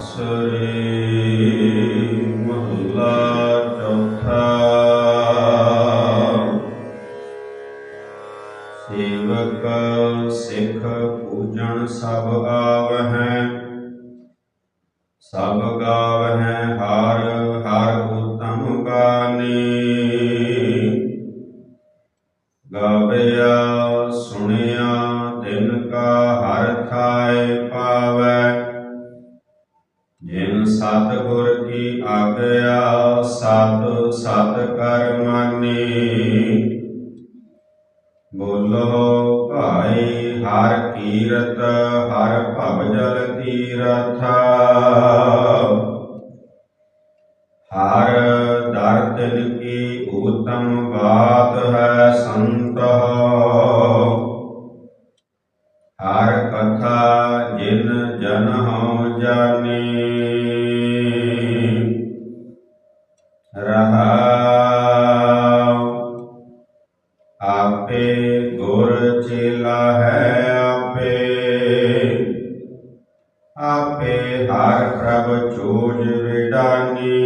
ਸ੍ਰੀ ਮਹਲਾ ਚੌਥਾ ਸੇਵਕ ਸਿੱਖ ਪੂਜਣ ਸਭ ਆਵਹਿ, ਸਭ ਗਾਵਹਿ ਹਰ ਹਰ ਉਤਮ ਗਾਨੀ ਗਾਵਿਆ ਸੁਣਿਆ ਦਿਨ ਕਾ ਹਰ ਥਾਏ ਪਾਵੈ ਜਿਨ ਸਤ ਗੁਰ ਕੀ ਆਗਿਆ ਸਤ ਸਤ ਕਰ ਮਾਨੇ। ਬੋਲੋ, ਭਾਈ, ਹਰ ਕੀਰਤ, ਹਰ ਭਵ ਜਲ ਤੀਰਥ। ਹਰ ਦਰ ਕੀ ਉਤਮ ਬਾਤ ਹੈ ਸੰਤ। ਹਰ ਕਥਾ ਜਿਨ ਜਨ ਹੋ ਜਾਣੀ ਰਹਾਉ। ਆਪੇ ਗੁਰ ਚੇਲਾ ਹੈ ਆਪੇ। ਆਪੇ ਹਰ ਪ੍ਰਭ ਚੋਜ ਵਿਡਾਨੀ।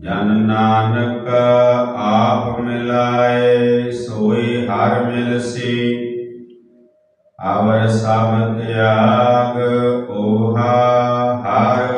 ਜਨ ਨਾਨਕ ਆਪ ਮਿਲਾਏ, ਸੋਈ ਹਰ ਮਿਲਸੀ। ਅਵਰ ਸਭ ਤਿਆਗ, ਓਹਾ ਹਰ